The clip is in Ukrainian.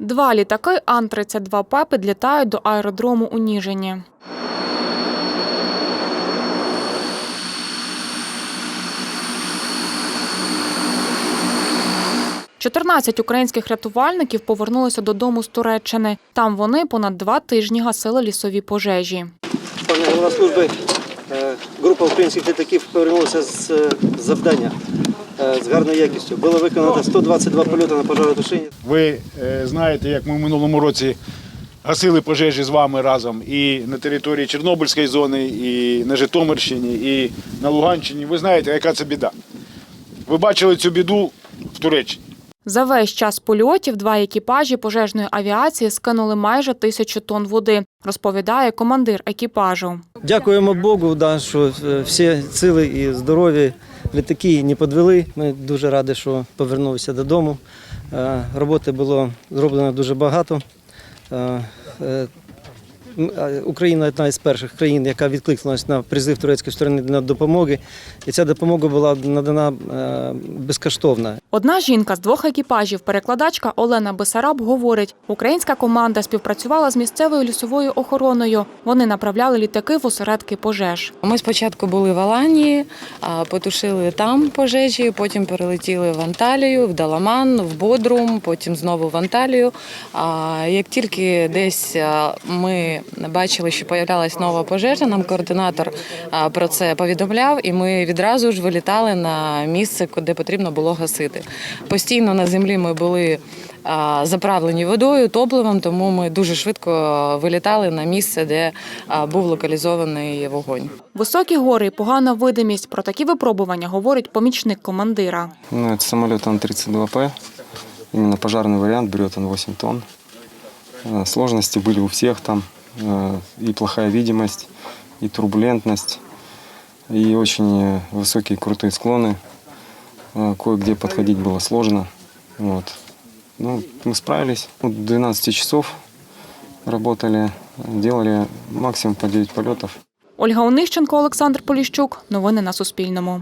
Два літаки Ан-32П підлітають до аеродрому у Ніжині. Чотирнадцять українських рятувальників повернулися додому з Туреччини. Там вони понад два тижні гасили лісові пожежі. Пане голова служби, е, група українських літаків повернулася з е, завдання з гарною якістю. Було виконано 122 польоти на пожаротушіння. Ви е, знаєте, як ми в минулому році гасили пожежі з вами разом і на території Чорнобильської зони, і на Житомирщині, і на Луганщині. Ви знаєте, яка це біда. Ви бачили цю біду в Туреччині. За весь час польотів два екіпажі пожежної авіації скинули майже тисячу тонн води, розповідає командир екіпажу. Дякуємо Богу, да, що е, всі цили і здорові літаки не підвели. Ми дуже раді, що повернулися додому. Е, Роботи було зроблено дуже багато. Україна одна із перших країн, яка відкликнулася на призив турецької сторони на допомоги. І ця допомога була надана е, безкоштовно. Одна жінка з двох екіпажів, перекладачка Олена Бесараб, говорить, українська команда співпрацювала з місцевою лісовою охороною. Вони направляли літаки в осередки пожеж. Ми спочатку були в Аланії, потушили там пожежі, потім перелетіли в Анталію, в Даламан, в Бодрум, потім знову в Анталію. А Як тільки десь ми бачили, що появлялась нова пожежа, нам координатор а, про це повідомляв, і ми відразу ж вилітали на місце, куди потрібно було гасити. Постійно на землі ми були. а, Заправлені водою, топливом, тому ми дуже швидко вилітали на місце, де а, був локалізований вогонь. Високі гори і погана видимість. Про такі випробування говорить помічник командира. Ну, это самолет Ан-32П. Именно пожарный вариант, берет он 8 тонн. Э, Сложности были у всех там. э, И плохая видимость, и турбулентность, и очень э, высокие крутые склоны. Э, Кое-где подходить было сложно. Вот. Ну, мы справились. Вот 12 часов работали, делали максимум по 9 полетов. Ольга Онищенко, Олександр Поліщук. Новини на Суспільному.